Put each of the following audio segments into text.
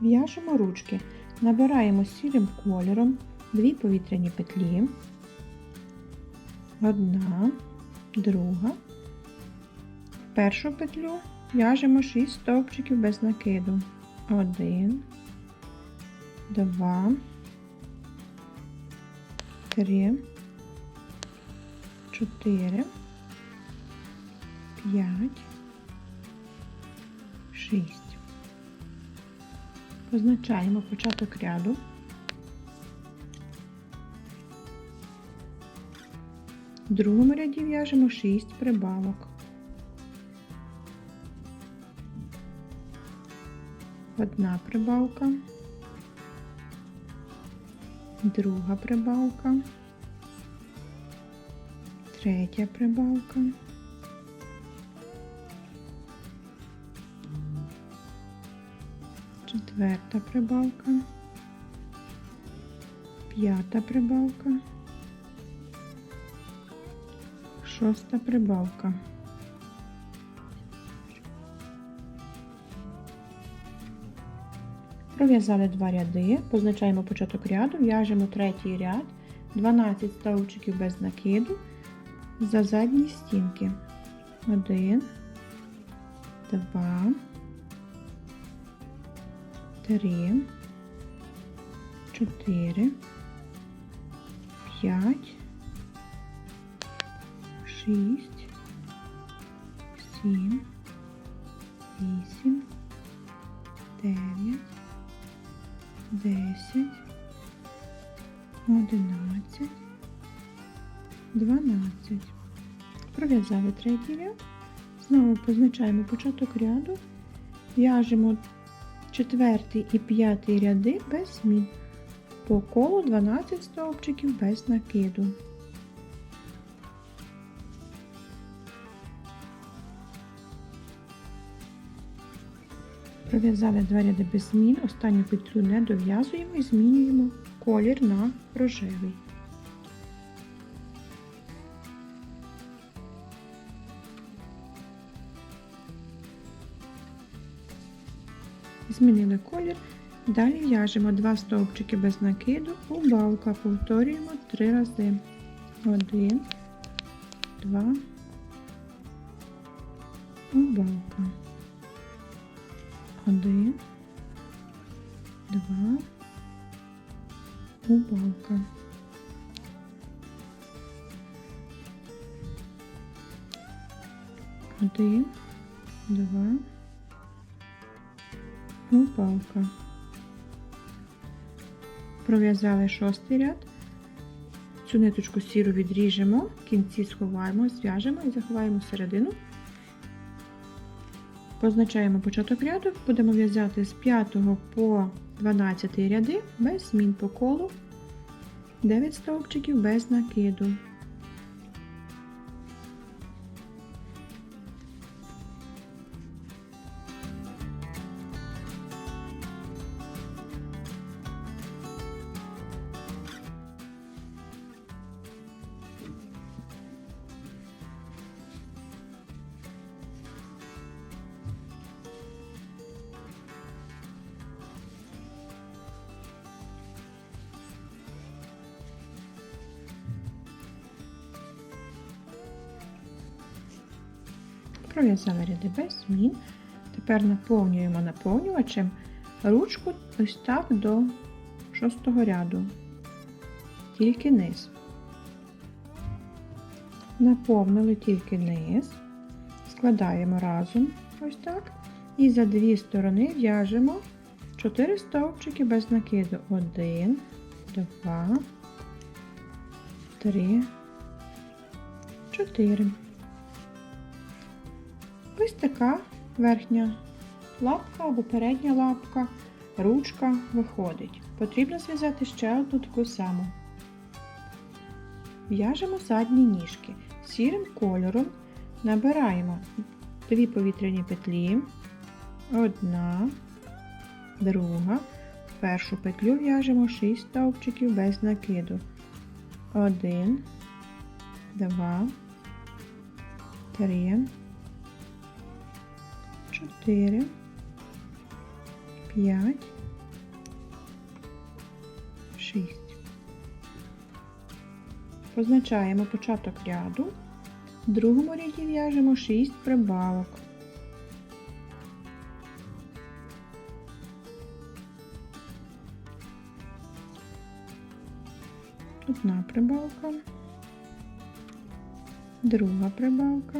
В'яжемо ручки. Набираємо сірим кольором дві повітряні петлі. Одна, друга. Першу петлю в'яжемо 6 стовпчиків без накиду. Один, два, три, чотири, п'ять, шість. Позначаємо початок ряду. В другому ряді в'яжемо 6 прибавок. Одна прибавка, друга прибавка, третя прибавка. Четверта прибавка, п'ята прибавка, шоста прибавка. Пров'язали два ряди, позначаємо початок ряду, в'яжемо третій ряд, 12 стовпчиків без накиду за задні стінки. Один, два, три, чотири, п'ять, шість, сім, вісім, дев'ять, десять, одинадцять, дванадцять. Пров'язали третій ряд. Знову позначаємо початок ряду, в'яжемо четвертий і п'ятий ряди без змін. По колу 12 стовпчиків без накиду. Пров'язали два ряди без змін, останню петлю не дов'язуємо і змінюємо колір на рожевий. Змінили колір. Далі в'яжемо два стовпчики без накиду, убавка, повторюємо три рази. Один, два, убавка. Один, два, убавка. Один, два, Упалка. Пров'язали шостий ряд. Цю ниточку сіру відріжемо, в кінці сховаємо, зв'яжемо і заховаємо середину. Позначаємо початок ряду, будемо в'язати з 5 по 12 ряди без змін по колу, 9 стовпчиків без накиду. Пров'язали ряди без змін. Тепер наповнюємо наповнювачем ручку ось так до шостого ряду, тільки низ. Наповнили тільки низ, складаємо разом ось так. І за дві сторони в'яжемо 4 стовпчики без накиду. 1, 2, 3, 4. Ось така верхня лапка або передня лапка, ручка виходить. Потрібно зв'язати ще одну таку саму. В'яжемо задні ніжки. Сірим кольором набираємо дві повітряні петлі, одна, друга. Першу петлю в'яжемо 6 стовпчиків без накиду. 1, 2, 3, 4, 5, 6. Позначаємо початок ряду. В другому ряді в'яжемо 6 прибавок. Одна прибавка, друга прибавка,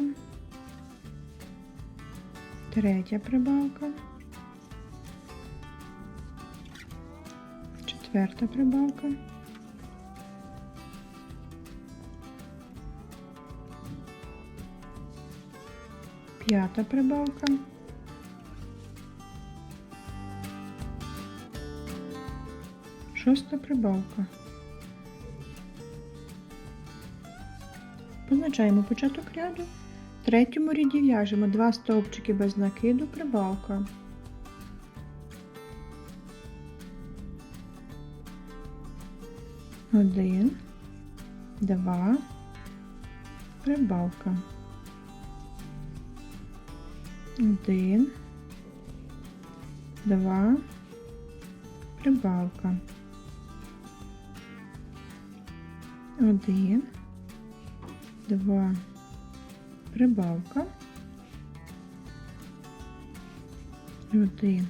третя прибавка, четверта прибавка. П'ята прибавка. Шоста прибавка. Позначаємо початок ряду. В третьому ряді в'яжемо два стовпчики без накиду, прибавка. Один, два, прибавка. Один, два, прибавка. Один, два, прибавка. Один,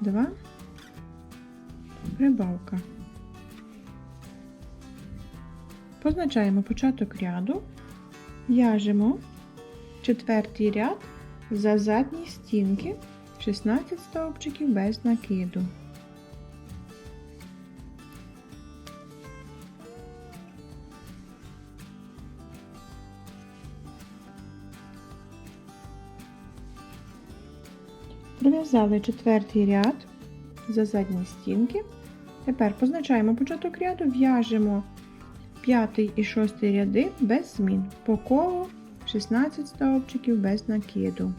два, прибавка. Позначаємо початок ряду, в'яжемо четвертий ряд за задні стінки. 16 стовпчиків без накиду. Пров'язали четвертий ряд за задні стінки. Тепер позначаємо початок ряду, в'яжемо п'ятий і шостий ряди без змін. По колу 16 стовпчиків без накиду.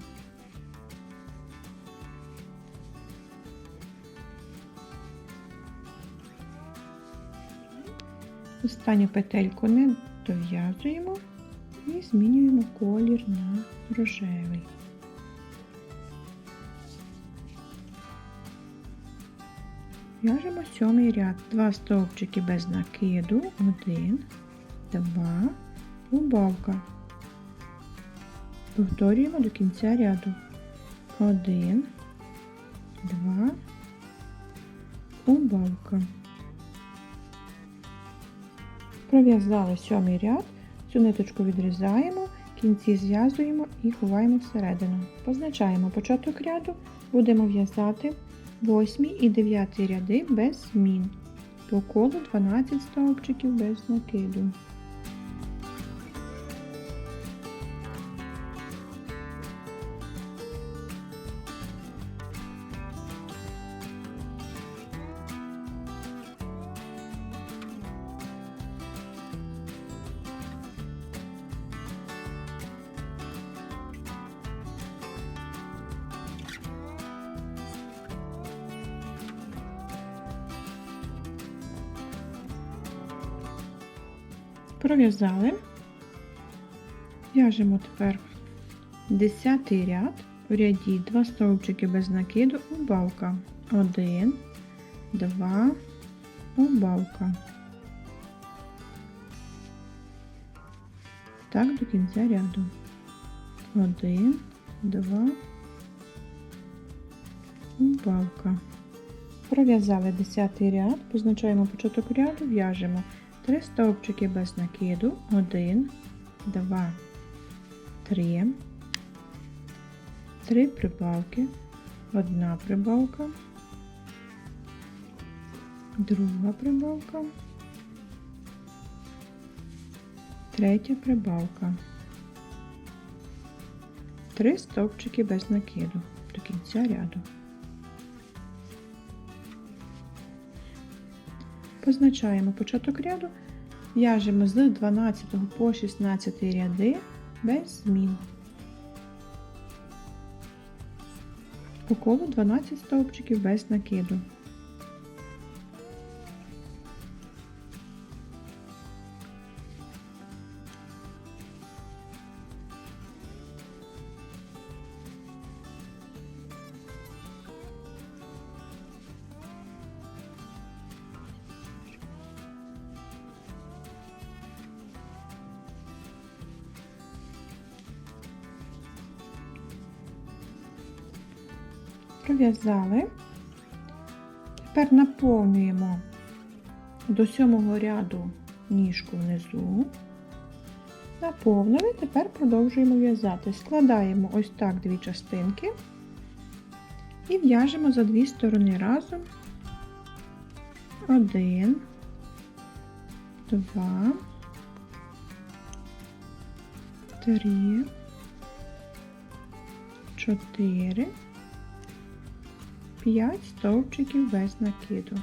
Останню петельку не дов'язуємо і змінюємо колір на рожевий. В'яжемо сьомий ряд, два стовпчики без накиду, один, два, убавка. Повторюємо до кінця ряду. Один, два, убавка. Пров'язали сьомий ряд, цю ниточку відрізаємо, кінці зв'язуємо і ховаємо всередину. Позначаємо початок ряду, будемо в'язати 8 і 9 ряди без змін. По колу 12 стовпчиків без накиду. Пров'язали. В'яжемо тепер 10 ряд. В ряді 2 стовпчики без накиду, убавка. 1, 2, убавка. Так до кінця ряду. 1, 2, убавка. Пров'язали 10 ряд, позначаємо початок ряду, в'яжемо 3 стовпчики без накиду, 1, 2, 3, 3 прибавки, 1 прибавка, друга прибавка, третя прибавка, 3 стовпчики без накиду до кінця ряду. Позначаємо початок ряду, в'яжемо з 12 по 16 ряди без змін. По колу 12 стовпчиків без накиду. Пров'язали. Тепер наповнюємо до сьомого ряду ніжку внизу. Наповнили, тепер продовжуємо в'язати. Складаємо ось так дві частинки і в'яжемо за дві сторони разом. Один, два, три, чотири, п'ять стовпчиків без накиду.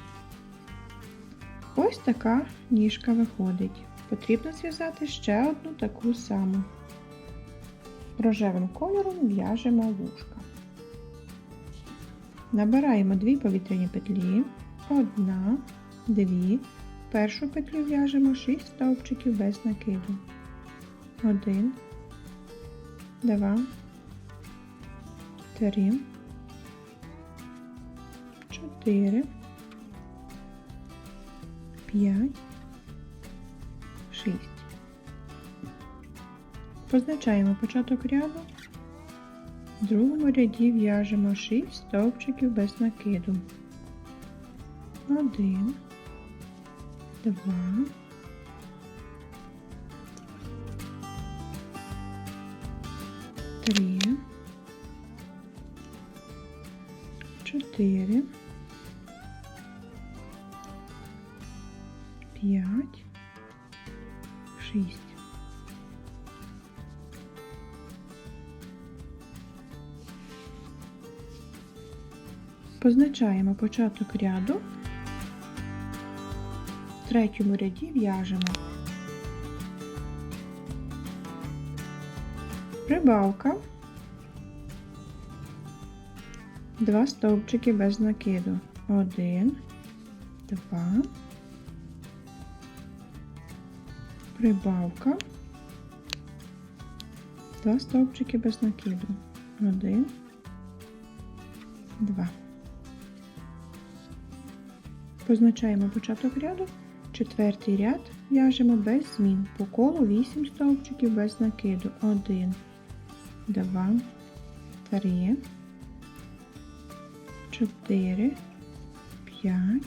Ось така ніжка виходить. Потрібно зв'язати ще одну таку саму. Рожевим кольором в'яжемо вушка. Набираємо дві повітряні петлі, одна, дві. Першу петлю в'яжемо 6 стовпчиків без накиду. Один, два, три, чотири, п'ять, шість. Позначаємо початок ряду. В другому ряді в'яжемо 6 стовпчиків без накиду. Один, два, три, чотири, п'ять, шість. Позначаємо початок ряду. В третьому ряді в'яжемо прибавка, два стовпчики без накиду. Один, два, прибавка, два стовпчики без накиду. Один, два. Позначаємо початок ряду. Четвертий ряд в'яжемо без змін. По колу 8 стовпчиків без накиду. 1, 2, 3, 4, 5,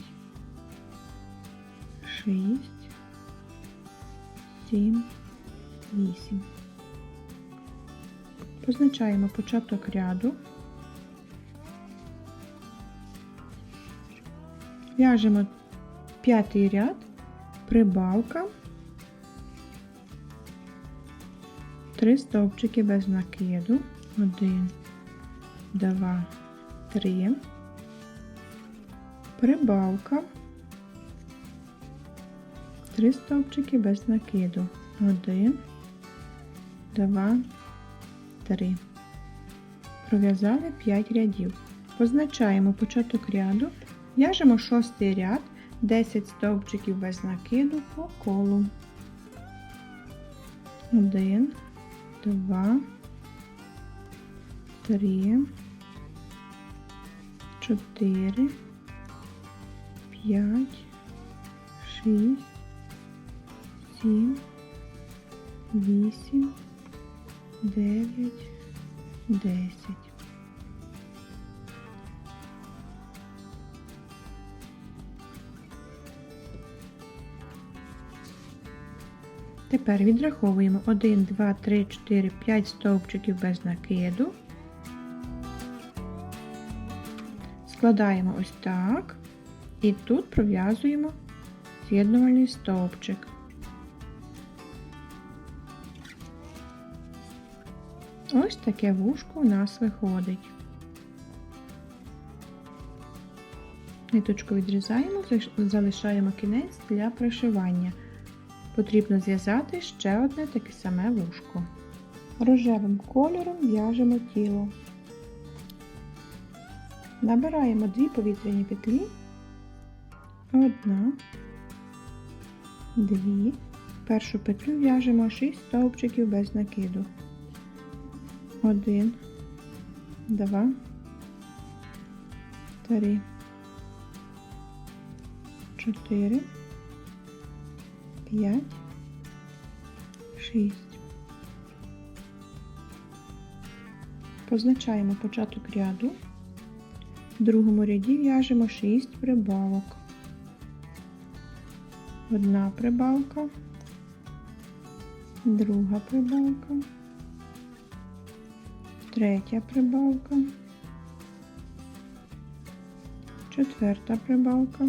6, 7, 8. Позначаємо початок ряду. В'яжемо п'ятий ряд, прибавка, три стовпчики без накиду, один, два, три, прибавка, три стовпчики без накиду, один, два, три. Пров'язали 5 рядів. Позначаємо початок ряду. В'яжемо шостий ряд, 10 стовпчиків без накиду по колу. 1, 2, 3, 4, 5, 6, 7, 8, 9, 10. Тепер відраховуємо 1, 2, 3, 4, 5 стовпчиків без накиду. Складаємо ось так. І тут пров'язуємо з'єднувальний стовпчик. Ось таке вушко у нас виходить. Ниточку відрізаємо, залишаємо кінець для пришивання. Потрібно зв'язати ще одне таке саме вушко. Рожевим кольором в'яжемо тіло. Набираємо дві повітряні петлі. Одна, дві. Першу петлю в'яжемо 6 стовпчиків без накиду. Один, два, три, чотири. 5, 6. Позначаємо початок ряду. В другому ряді в'яжемо 6 прибавок. Одна прибавка, друга прибавка, третя прибавка, четверта прибавка,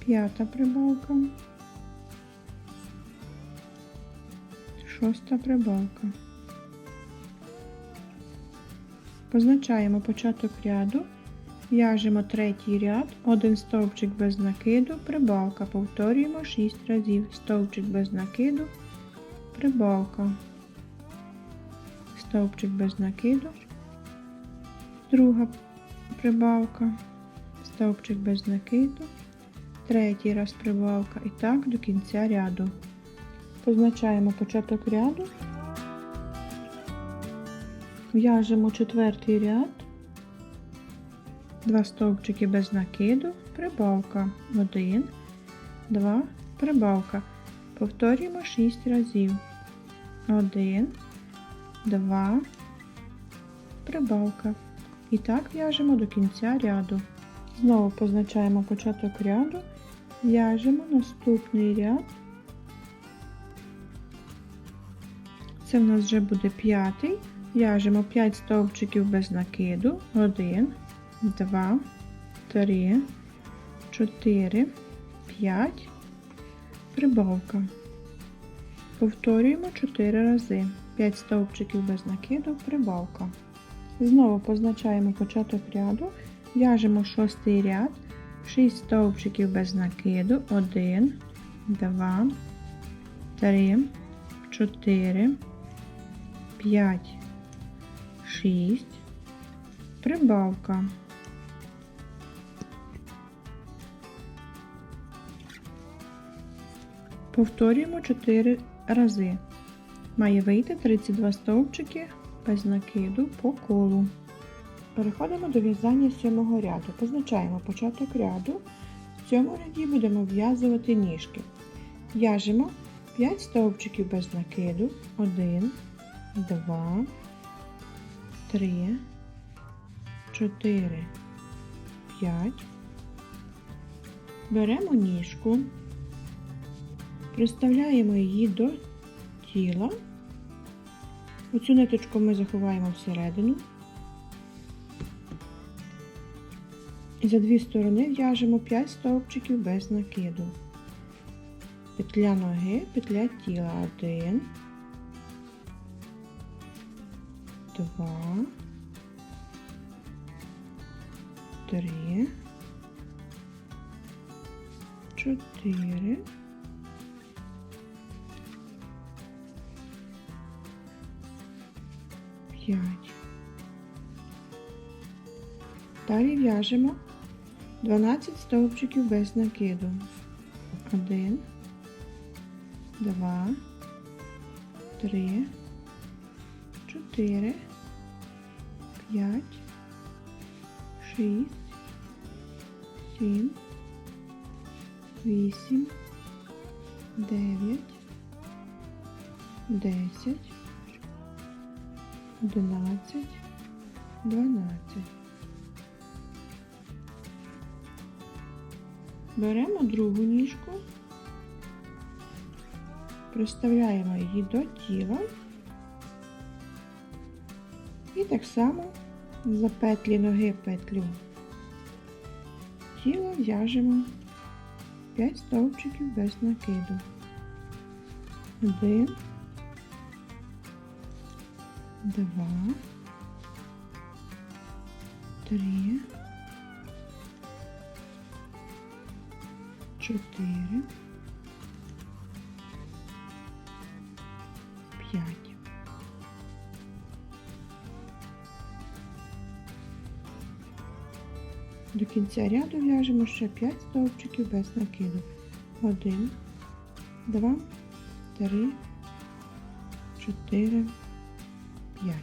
п'ята прибавка, шоста прибавка. Позначаємо початок ряду, в'яжемо третій ряд, один стовпчик без накиду, прибавка, повторюємо 6 разів, стовпчик без накиду, прибавка, стовпчик без накиду, друга прибавка, стовпчик без накиду, третій раз прибавка. І так до кінця ряду. Позначаємо початок ряду. В'яжемо четвертий ряд, два стовпчики без накиду, прибавка, один, два, прибавка. Повторюємо 6 разів. Один, два, прибавка. І так в'яжемо до кінця ряду. Знову позначаємо початок ряду, в'яжемо наступний ряд. Це в нас вже буде п'ятий. В'яжемо 5 стовпчиків без накиду. 1, 2, 3, 4, 5, прибавка. Повторюємо 4 рази. 5 стовпчиків без накиду, прибавка. Знову позначаємо початок ряду. В'яжемо шостий ряд, 6 стовпчиків без накиду. 1, 2, 3, 4, 5, 6, прибавка. Повторюємо 4 рази. Має вийти 32 стовпчики без накиду по колу. Переходимо до в'язання сьомого ряду. Позначаємо початок ряду. В цьому ряді будемо в'язувати ніжки. В'яжемо 5 стовпчиків без накиду. 1, 2, 3, 4, 5. Беремо ніжку, приставляємо її до тіла. Оцю ниточку ми заховаємо всередину. І за дві сторони в'яжемо 5 стовпчиків без накиду. Петля ноги, петля тіла. 1, 2, 3, 4, 5. Далі в'яжемо 12 стовпчиків без накиду. 1, 2, 3, 4, 5, 6, 7, 8, 9, 10, 11, 12. Беремо другу ніжку, приставляємо її до тіла і так само за петлі ноги петлю тіла в'яжемо 5 стовпчиків без накиду. 1, 2, 3, 4, 5. До кінця ряду в'яжемо ще 5 стовпчиків без накиду. 1, 2, 3, 4, 5.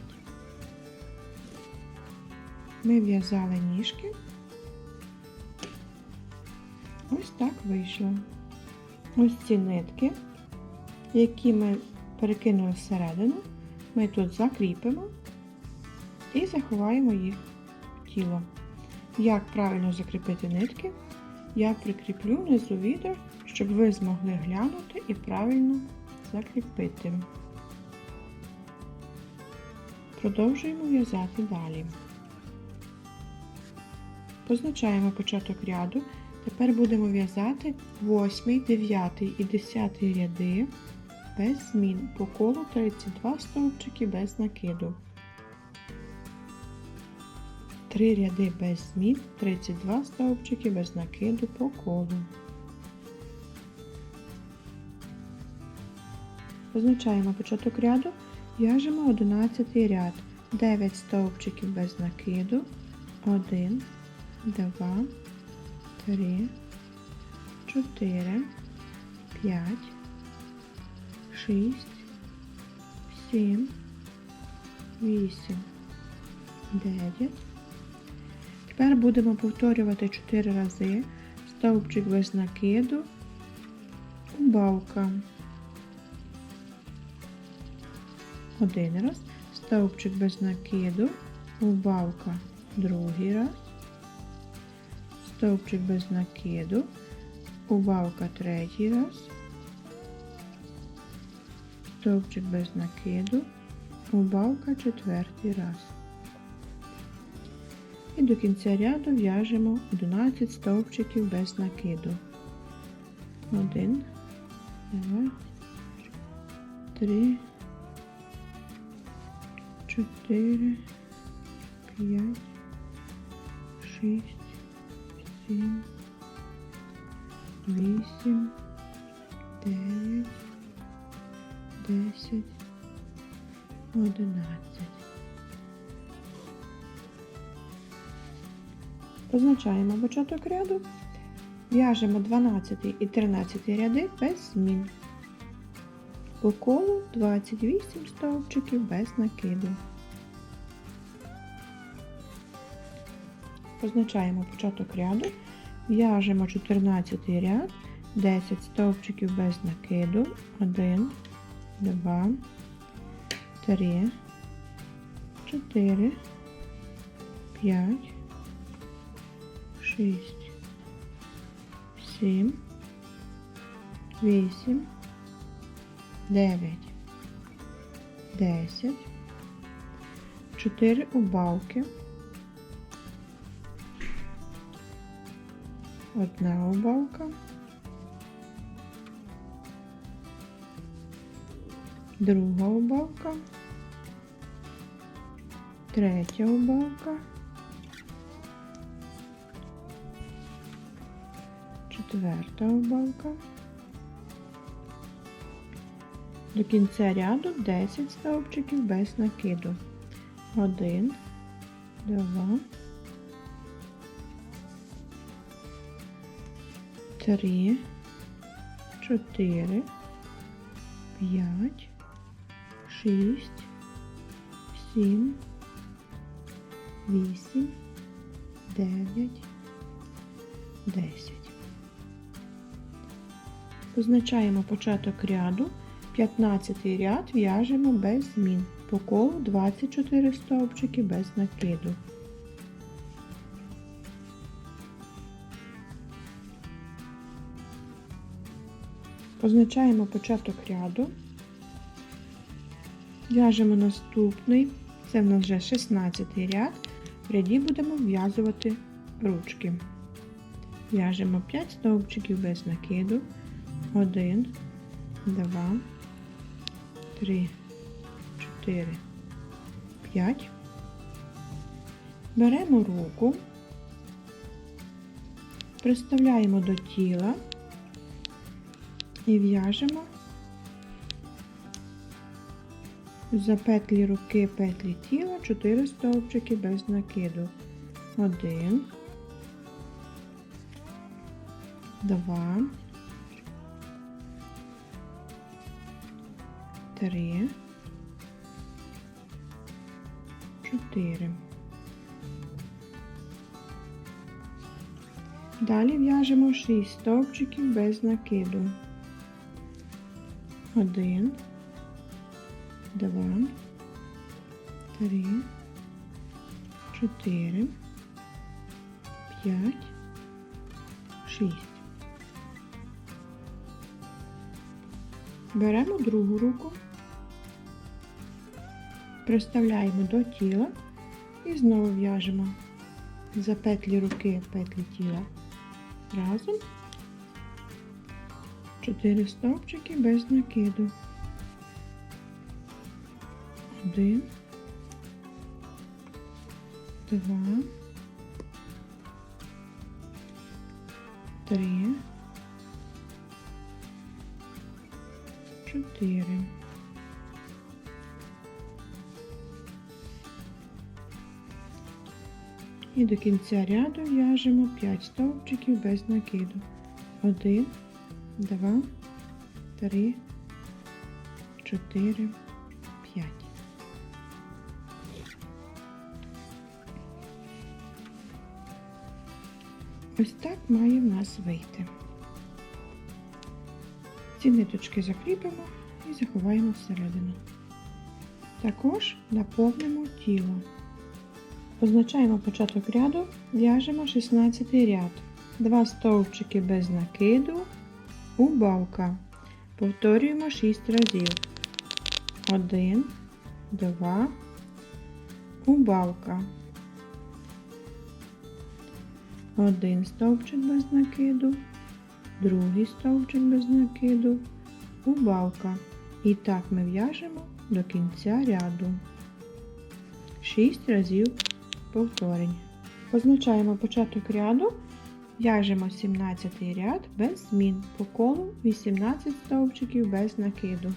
Ми в'язали ніжки. Ось так вийшло. Ось ці нитки, які ми перекинули всередину, ми тут закріпимо і заховаємо їх в тіло. Як правильно закріпити нитки, я прикріплю внизу відео, щоб ви змогли глянути і правильно закріпити. Продовжуємо в'язати далі. Позначаємо початок ряду. Тепер будемо в'язати 8, 9 і 10 ряди без змін по колу 32 стовпчики без накиду. 3 ряди без змін, 32 стовпчики без накиду по колу. Позначаємо початок ряду, в'яжемо 11 ряд, 9 стовпчиків без накиду, 1, 2, 3, 4, 5, 6, 7, 8, 9. Тепер будемо повторювати 4 рази стовпчик без накиду, убавка. Один раз, стовпчик без накиду, убавка. Другий раз, стовпчик без накиду, убавка. Третій раз, стовпчик без накиду, убавка. Четвертий раз. І до кінця ряду в'яжемо 11 стовпчиків без накиду. 1, 2, 3, 4, 5, 6, 7, 8, 9, 10, 11. Позначаємо початок ряду, в'яжемо 12 і 13 ряди без змін. По колу 28 стовпчиків без накиду. Позначаємо початок ряду, в'яжемо 14 ряд, 10 стовпчиків без накиду, 1, 2, 3, 4, 5, 6, 7, 8, 9, 10, 4 убавки, одна убавка, друга убавка, третя убавка, четверта убавка. До кінця ряду 10 стовпчиків без накиду. 1, 2, 3, 4, 5, 6, 7, 8, 9, 10. Позначаємо початок ряду. 15 ряд в'яжемо без змін. По колу 24 стовпчики без накиду. Позначаємо початок ряду. В'яжемо наступний, це в нас вже 16 ряд. В ряді будемо в'язувати ручки. В'яжемо 5 стовпчиків без накиду. 1, 2, 3, 4, 5. Беремо руку, приставляємо до тіла. І в'яжемо. За петлі руки петлі тіла 4 стовпчики без накиду. 1, 2, три, чотири. Далі в'яжемо 6 стовпчиків без накиду. Один, два, три, 4, 5, 6. Беремо другу руку, приставляємо до тіла і знову в'яжемо за петлі руки петлі тіла. Разом. 4 стовпчики без накиду. Один, два, три, чотири. І до кінця ряду в'яжемо 5 стовпчиків без накиду. 1, 2, 3, 4, 5. Ось так має в нас вийти. Ці ниточки закріпимо і заховаємо всередину. Також наповнимо тіло. Позначаємо початок ряду, в'яжемо 16 ряд, 2 стовпчики без накиду, убавка. Повторюємо 6 разів. 1, 2, убавка. Один стовпчик без накиду, другий стовпчик без накиду, убавка. І так ми в'яжемо до кінця ряду. 6 разів повторень. Позначаємо початок ряду, в'яжемо 17 ряд без змін по колу 18 стовпчиків без накиду.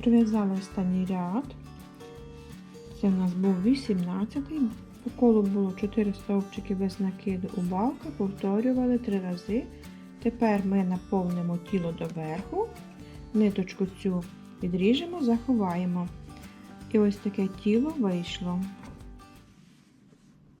Прив'язали останній ряд. Це в нас був 18 по колу було 4 стовпчики без накиду убавка, повторювали 3 рази. Тепер ми наповнимо тіло доверху, ниточку цю відріжемо, заховаємо. І ось таке тіло вийшло.